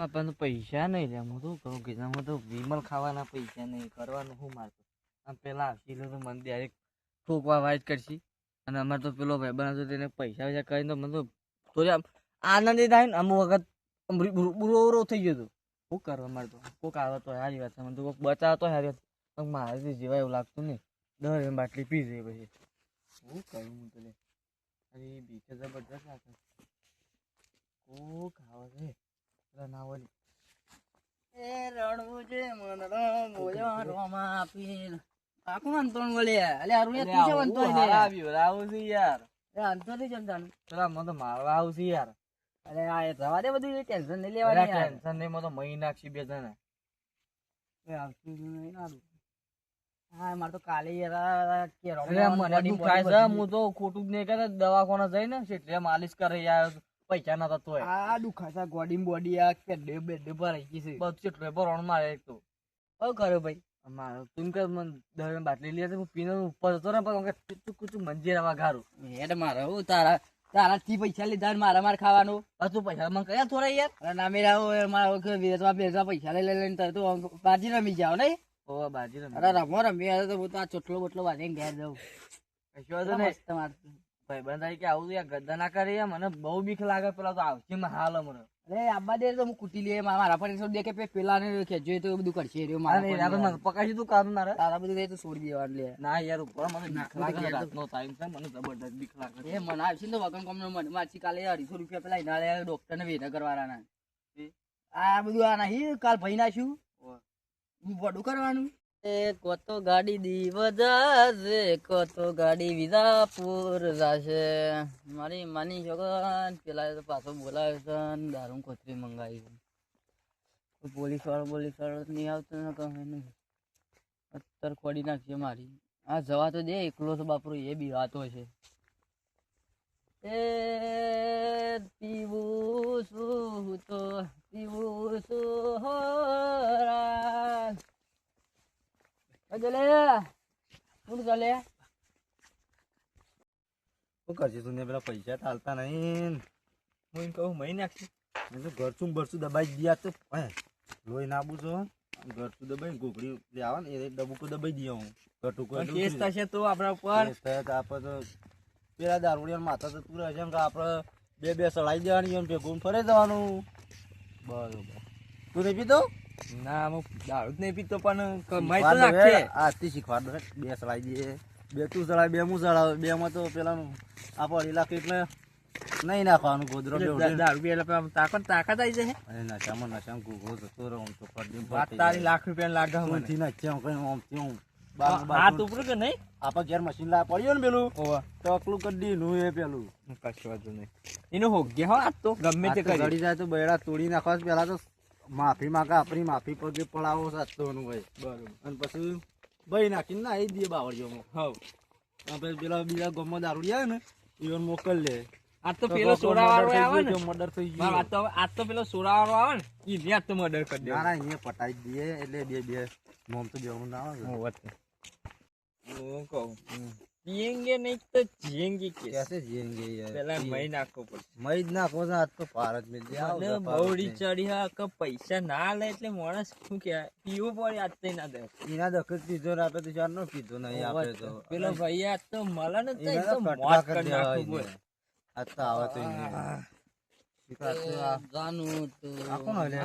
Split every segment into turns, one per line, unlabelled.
મારા પણ પૈસા નહીં લે. હું શું કહું કે હું તો વિમલ ખાવાના પૈસા નહીં, કરવાનું શું મારતો આમ પેલા આવશી તો મને ડાયરેક્ટ ઠોકવા વાત કરશી. અને અમારે તો પેલો ભાઈ હતો તેને પૈસા વૈસા કરીને તો મને તો થોડી આમ આનંદી થાય ને અમુક વખત બુરો- થઈ ગયો હતો. શું કરવા મારે તો? કોક આવે તો સારી વાત છે, મને તો કોઈક બચાવતો સારી વાત પણ મારે જીવાય એવું લાગતું નહીં. દર એમ બાટલી પી જાય પછી. શું કરું હું તો લે અરે બીકે જબરદસ્ત લાગે કોક આવે છે. ના
એ રણવું છે મન રંગોયો રોમા પીર આખું અંતણ બોલે અલે અરુણે તું છે અંતણ લે
આવું છે યાર.
એ અંતણ નહીં જમતાનું
પેલા મને તો મારવા આવું યાર.
અરે આ રવા દે બધું એ ટેન્શન નહીં લેવાની
ટેન્શન નહીં મને તો મહી નાખશી બે જણા.
એ આવતું નહીં ને હા મારે તો કાલે યાર કે
મને દુખાય છે હું તો ખોટું જ નહીં કરે દવાખાને જઈને એટલે માલિશ કરે યાર. પૈસા નતા તોય.
આ દુખાતા ગોડી બોડી આ કેડે બેડે પર રહી છે.
બધું કેટલું ભરણ મારે એક તો.
ઓ કર્યો ભાઈ.
મારો તું કે મન દસ બાટલી લે હું પીને ઉપર જતો ને પણ કુચું કુચું મંજી રવા ગારું
હેડ મારે હું તારા તારા થી પૈસા લીધા મારા માર ખાવાનું.
તું પૈસા મને કયા થોડા યાર?
અરે ના મેરા હોય મારા વેચવા બેસવા પૈસા લઈ લઈને તો તું બાજી રમી જાવ નહીં?
ઓ બાજી રમી.
અરે રમો રમી હવે તો હું તો આ ચોટલો બોટલો બાંધીને ઘેર જાઉં.
કશો વાંધો નહીં. ભાઈબંધ તારી કે આવું યાર ગદ્દા ના કરે મને બહુ બીક લાગે પેલા તો આવશે માં હાલ અમરો
અરે આબા દે તો હું કુટી લઈએ મારા પર દે કે પેલા ને એ તો બધું કરશે રે મારા
યાર મને પકાશી તું કામ મારે.
તારા બધું તો છોડી દેવાનું લે.
ના યાર ઉપર મને બીક લાગે રાતનો ટાઈમ છે મને જબરદસ્ત બીક લાગે.
એ મને આવશે તો વગન કોમ મને માછી કાલે 250 રૂપિયા પેલા ઇનાળે ડોક્ટર ને વેના કરવાના? આ બધું આ નહીં કાલ ભાઈ નાખ્યું. હું બધું કરવાનું. કોતો ગાડી દીવ જશે કોતો ગાડી વિજાપુર જશે. મારી માની છોકરા, પેલા પાછો બોલાવે છે દારૂ કોથરી મંગાવી પોલીસ વાળો પોલીસ વાળો નહીં આવતો, ને કહે નહીં અત્યારે ખોડી નાખશે મારી. આ જવા તો દે, એકલો તો બાપરો, એ બી વાતો છે. એ પીવું છું તો પીવું છું હોરા ચલે શું ચાલે
શું કરશે તું ને પેલા પૈસા ચાલતા નહીં.
હું એમ કહું મહી નાખશે
મેં તો ઘરચું બરચું દબાઈ દિયા તો. હે લોહી નાબુ છો. ઘરચું દબાઈ ગોગડી જે ને એ ડબુકો દબાઈ દઈએ હું. ઘટુકો
કેસ થશે તો આપણા ઉપર.
આપણે તો પેલા દારૂડિયા માથા તો પૂરા ને કે આપણે બે બે સળાઈ દેવાની ભેગું ફરે જવાનું. બરોબર. તું નહીં પીતો?
ના હું દારૂ જ નહીં પીતો પણ કમાઈ તો નાખે
હે, આજથી શીખવાડ દો બે સળાઈ દે બે તું સળાઈ બે હું સળાવ બે માં તો પેલાનું આપો લાખ એટલે નહીં નાખવાનું ગોદરો
એટલે. દારૂ પીએલા પેલા તાકાત તાકાત આવી જશે.
અને નશામાં નશામાં ગુગો જતો રહો આમ તો ફરતી
તારી. લાખ રૂપિયા લાગે મને.
ઊંથી નાખ્યા હું કઈ આમથી હું.
હાથ ઉપર કે નહીં?
આપા ઘેર મશીન લા પડ્યો ને પેલું? તો અકલું કરી દીધું એ પેલું.
કશું વાંધો નહીં. એનું હોગ્ય હો આજ તો ગમે તે કરી
જાય તો બેડા તોડી નાખવા. પેલા તો માફી માંગે આપણી માફી પગે પડાવો સાચવાનું ભાઈ
બરોબર.
અને પછી ભાઈ નાખીને ના દઈએ બાવળીઓમાં
હવ.
આપણે પેલા બીજા ગમો દારૂડી આવે ને ઈવન મોકલ લે.
આજ તો પેલો સોરાવાળો આવે ને.
મર્ડર થઈ ગયો.
આ તો આ આજ તો પેલો સોડા વાળો આવે ને ઈ ને આજ તો મર્ડર કરી દે
ના ના અહીંયા પટાઈ દે દઈએ એટલે બે બે મોમ તો જવું ના આવે.
હું કહું. પીએંગે નહીં તો કે
કેસે. જીએંગે યાર?
પેલા મય નાખો પડશે.
મઈ જ નાખો તો આજ તો ભારત મિલ
અને
બવડી
ચડી હા કે પૈસા ના લે એટલે માણસ શું કે પીવો પડે આજ તો ના દે
એના દખત પીધો ના તો ચાર નો પીધો નહીં આપે તો.
પેલો ભાઈ આજ તો મળે ને તો એકદમ
મોત
કરી
નાખો આજ તો આવે તો
જાનું તો
આ કોણ
હલે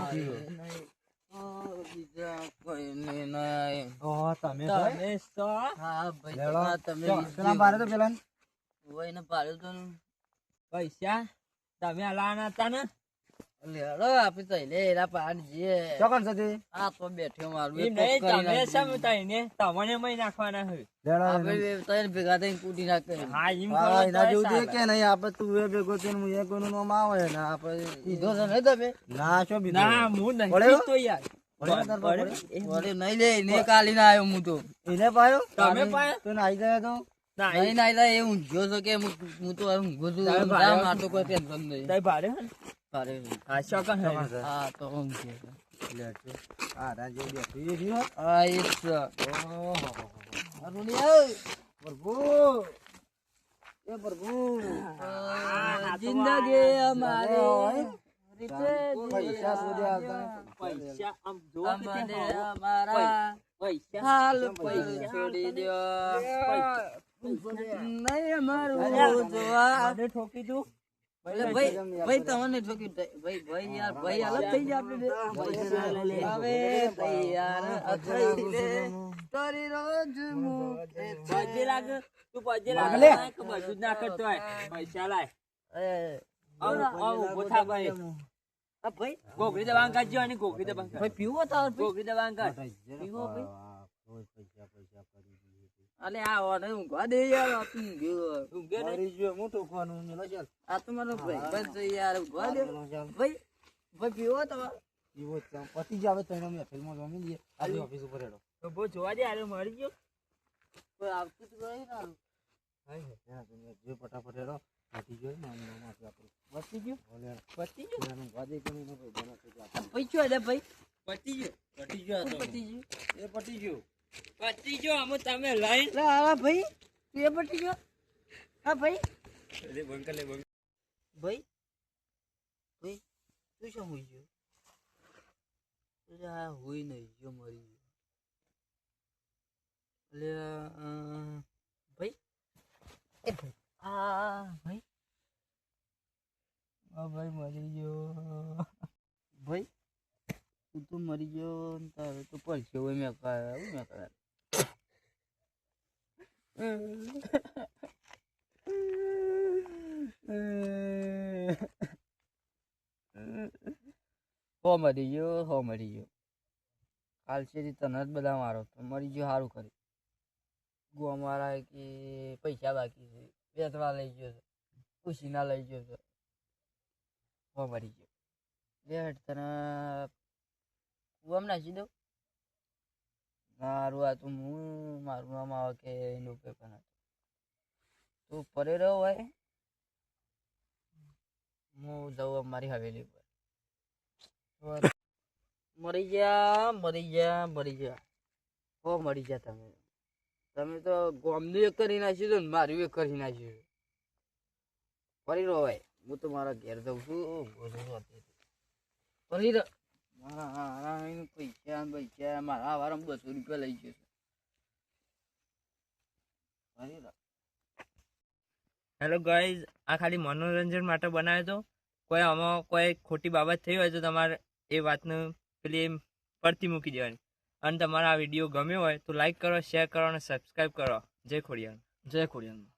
પૈસા? તમે હલાવાના હતા ને?
લેડો આપી તો લે એના પાડ જે
ચોકન છે
આ તો બેઠ્યો મારું
એમ
એ
નહીં તમે
નાખ્યું.
સમજાઈને તમને મહી નાખવાના હોય.
આપણે
એને.
ભેગા થઈને કૂટી નાખે
હા એમ કરો
એના
તોય
જેવું કે નહીં આપે તું એ ભેગો થઈને હું એ કોઈનું નામ આવે ને આપે
પીધો છે નહીં તમે.
ના શું બીજું?
ના હું નહીં
પડ્યો?
યાર.
પડ્યો તાર પર
પડ્યો?
પડ્યો?
વળી નહીં લે એને કાલી ના આવ્યો હું તો.
એને પાયો?
તમે પાયો?
તો નાઈ જાય તો?
ના
નહીં એ ઊંઘ્યો છો કે હું હું તો ઊંઘો છું
મારતો
માર તો કોઈ ટેન્શન નહીં.
તઈ ભાડે હે ને?
ભારે.
હા હે.
તો ઊંઘ્યો છે.
લે છે. આ રાજ્ય બેઠી એ રહ્યો.
જ છે.
ઓહો.
અરુણી આવ.
પ્રભુ એ પ્રભુ
આ જિંદગી અમારી
પૈસા શોધ્યા હતા.
પૈસા આમ ત્યાં
અમારા
પૈસા
હાલ
પૈસા.
છોડી.
પૈસા.
નહીં અમારું જોવા.
ઠોકી
એટલે ભાઈ તમને ઠોકી ભાઈ ભાઈ યાર ભાઈ અલગ થઈ જાય આપણે હવે તૈયાર અથડાઈ દે. તારી રોજ મુખે
પજે લાગ તું પજે લાગ
લે.
બધું ના કરતો હોય પૈસા લાય
એ,
આવ આવ ઊભો ભાઈ
આ ભાઈ
ગોગરી અને
ભાઈ પીવો
કાઢ
પીવો ભાઈ
પૈસા પૈસા કરી.
અલે આ ઓને ઊંઘવા દે યાર આ તું ગયો.
ઊંઘ્યો ને?
મરી ગયો હું ઠોકવાનું મેલો ચાલ.
આ તો મારો ભાઈ બસ છે યાર ઊંઘવા દે. ભાઈ ભાઈ પીવો તમારે
એવો તો પતિ જ આવે તો એને મહેફિલમાં જમી લઈએ. આજે ઓફિસ ઉપર હેડો.
તો બહુ જોવા દે આરે મરી ગયો.
કોઈ આવતું તો નહીં ના
હાય હે, તમે જો ફટાફટ હેડો. પતી ગયો ને આમ આમાંથી આપણું.
પતિ ગયો?
ઓલે
પતિ ગયો?
એનું વાદે કે એનો ભાઈ બના થઈ
ભાઈ શું એટલે ભાઈ?
પતી ગયો. પતી ગયો
પતી ગયું?
એ પતી ગયું.
પતી ગયો આમ તમે લઈને
લે આ ભાઈ તું એ પટી ગયો હા ભાઈ
લે બંકર લે બંકર
ભાઈ ભાઈ તું શું હોઈ ગયો એટલે આ હોઈ નહીં ગયો મરી ગયો એટલે અ, ભાઈ એ ભાઈ આ ભાઈ આ ભાઈ મરી ગયો ભાઈ તું તો મરી ગયો તારે તો પડશે હોય મેં કરાય મેં કરાય હો મરી ગયો, હો મરી ગયો. કાલ છે તને જ બધા મારો તો મરી ગયો સારું કરી. ગો મારા કે પૈસા બાકી છે. વેચવા લઈ ગયો છે. ઉછીના લઈ ગયો છે. હો મરી ગયો. લેટ તને કુવામાં નાખી દઉં? મારું આ તો હું મારું નામ આવે કે એનું પેપર તું પરે રહ્યો ભાઈ. હું જાઉં મારી હવેલી પર મરી ગયા મરી ગયા મરી ગયા. હો મરી ગયા તમે. તમે તો ગોમનું એક કરી નાખ્યું હતું ને મારું એક કરી નાખ્યું. ફરી રહો ભાઈ. હું તો મારા ઘેર જઉં છું. ફરી રહો.
હેલો ગાઈઝ આ ખાલી મનોરંજન માટે બનાવ્યો તો કોઈ આમાં કોઈ ખોટી બાબત થઈ હોય તો તમારે એ વાતનું પેલી પડતી મૂકી દેવાની. અને તમારા આ વીડિયો ગમ્યો હોય તો લાઈક કરો શેર કરો અને સબસ્ક્રાઈબ કરો. જય ખોડિયાર.
જય ખોડિયાર.